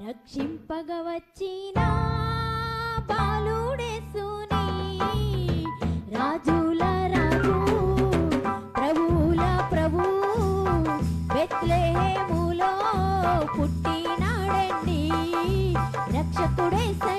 రక్షింపగవచ్చిన బాలుడేసుని రాజుల రాజు ప్రభువుల ప్రభు బెత్లేహేములో పుట్టినాడండి రక్షకుడేసే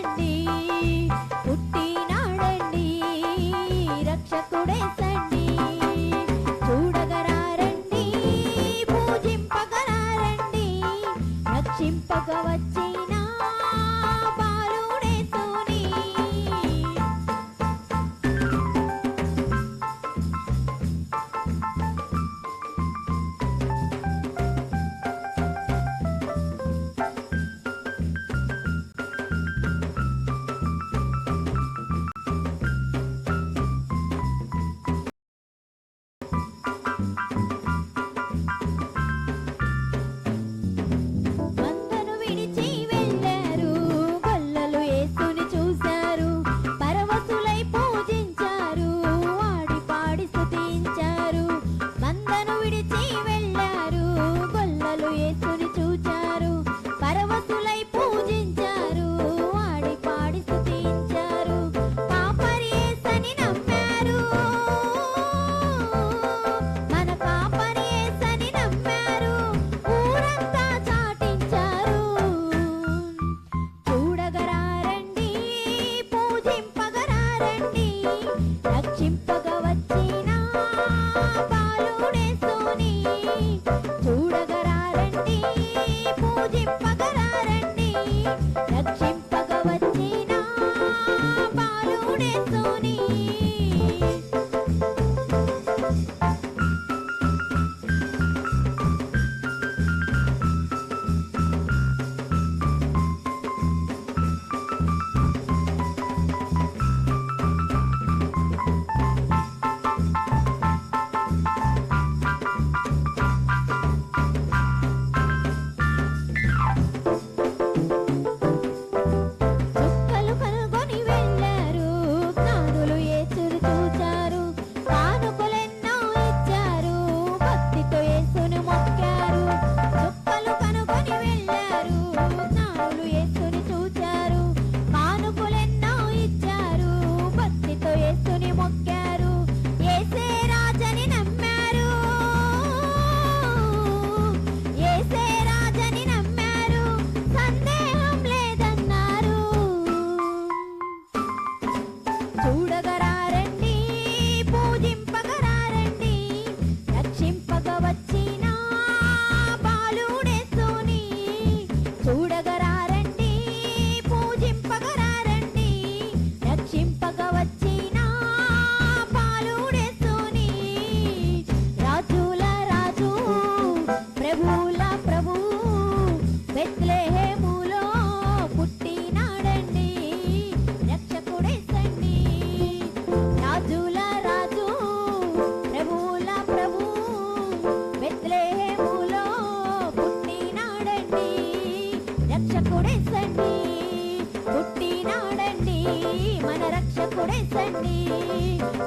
రక్షకుడేసండి.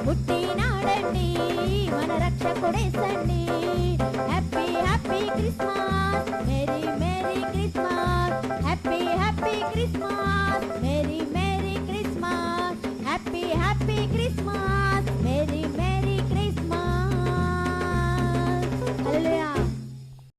పుట్టినాడండి మన రక్షకుడేసండి. Happy happy Christmas merry merry Christmas happy happy Christmas merry merry Christmas happy happy Christmas